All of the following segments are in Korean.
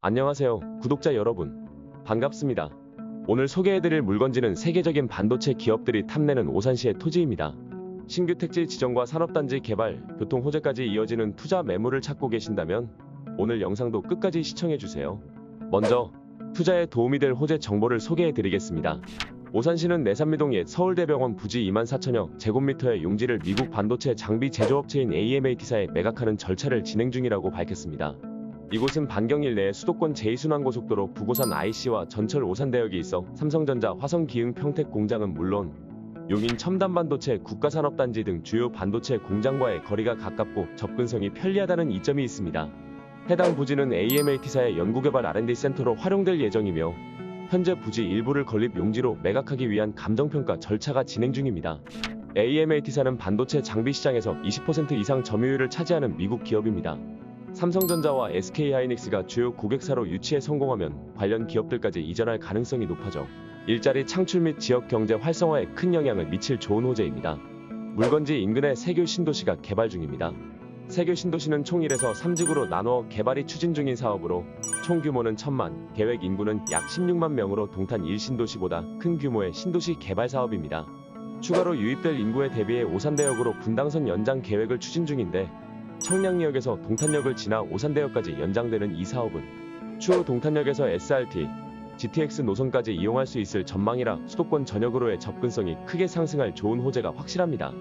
안녕하세요, 구독자 여러분. 반갑습니다. 오늘 소개해드릴 물건지는 세계적인 반도체 기업들이 탐내는 오산시의 토지입니다. 신규 택지 지정과 산업단지 개발, 교통 호재까지 이어지는 투자 매물을 찾고 계신다면 오늘 영상도 끝까지 시청해주세요. 먼저 투자에 도움이 될 호재 정보를 소개해드리겠습니다. 오산시는 내산미동 옛 서울대병원 부지 2만 4천여 제곱미터의 용지를 미국 반도체 장비 제조업체인 AMAT사에 매각하는 절차를 진행 중이라고 밝혔습니다. 이곳은 반경 일 내에 수도권 제2순환고속도로 부고산 IC와 전철 오산대역이 있어 삼성전자 화성기흥 평택 공장은 물론 용인 첨단반도체 국가산업단지 등 주요 반도체 공장과의 거리가 가깝고 접근성이 편리하다는 이점이 있습니다. 해당 부지는 AMAT사의 연구개발 R&D 센터로 활용될 예정이며 현재 부지 일부를 건립 용지로 매각하기 위한 감정평가 절차가 진행 중입니다. AMAT사는 반도체 장비 시장에서 20% 이상 점유율을 차지하는 미국 기업입니다. 삼성전자와 SK하이닉스가 주요 고객사로 유치에 성공하면 관련 기업들까지 이전할 가능성이 높아져 일자리 창출 및 지역 경제 활성화에 큰 영향을 미칠 좋은 호재입니다. 물건지 인근의 세교 신도시가 개발 중입니다. 세교 신도시는 총 1에서 3직으로 나누어 개발이 추진 중인 사업으로 총 규모는 1000만, 계획 인구는 약 16만 명으로 동탄 1신도시보다 큰 규모의 신도시 개발 사업입니다. 추가로 유입될 인구에 대비해 오산대역으로 분당선 연장 계획을 추진 중인데 청량리역에서 동탄역을 지나 오산대역까지 연장되는 이 사업은 추후 동탄역에서 SRT, GTX 노선까지 이용할 수 있을 전망이라 수도권 전역으로의 접근성이 크게 상승할 좋은 호재가 확실합니다.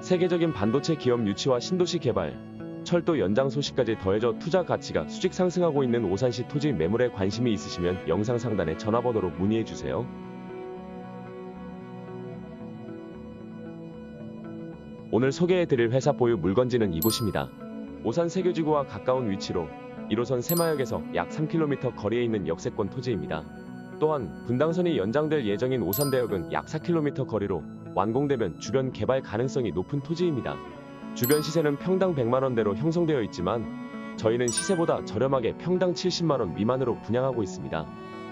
세계적인 반도체 기업 유치와 신도시 개발, 철도 연장 소식까지 더해져 투자 가치가 수직 상승하고 있는 오산시 토지 매물에 관심이 있으시면 영상 상단의 전화번호로 문의해 주세요. 오늘 소개해 드릴 회사 보유 물건지는 이곳입니다. 오산 세교지구와 가까운 위치로 1호선 새마역에서 약 3km 거리에 있는 역세권 토지입니다. 또한 분당선이 연장될 예정인 오산대역은 약 4km 거리로 완공되면 주변 개발 가능성이 높은 토지입니다. 주변 시세는 평당 100만원대로 형성되어 있지만 저희는 시세보다 저렴하게 평당 70만원 미만으로 분양하고 있습니다.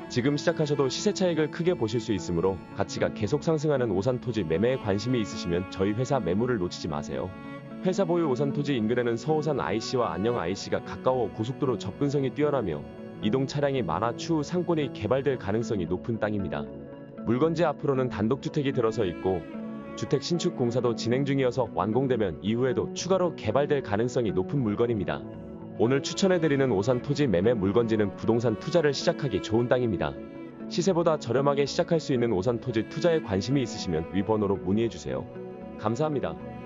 지금 시작하셔도 시세 차익을 크게 보실 수 있으므로 가치가 계속 상승하는 오산 토지 매매에 관심이 있으시면 저희 회사 매물을 놓치지 마세요. 회사 보유 오산 토지 인근에는 서오산 IC와 안녕 IC가 가까워 고속도로 접근성이 뛰어나며 이동 차량이 많아 추후 상권이 개발될 가능성이 높은 땅입니다. 물건지 앞으로는 단독주택이 들어서 있고 주택 신축 공사도 진행 중이어서 완공되면 이후에도 추가로 개발될 가능성이 높은 물건입니다. 오늘 추천해드리는 오산 토지 매매 물건지는 부동산 투자를 시작하기 좋은 땅입니다. 시세보다 저렴하게 시작할 수 있는 오산 토지 투자에 관심이 있으시면 위 번호로 문의해주세요. 감사합니다.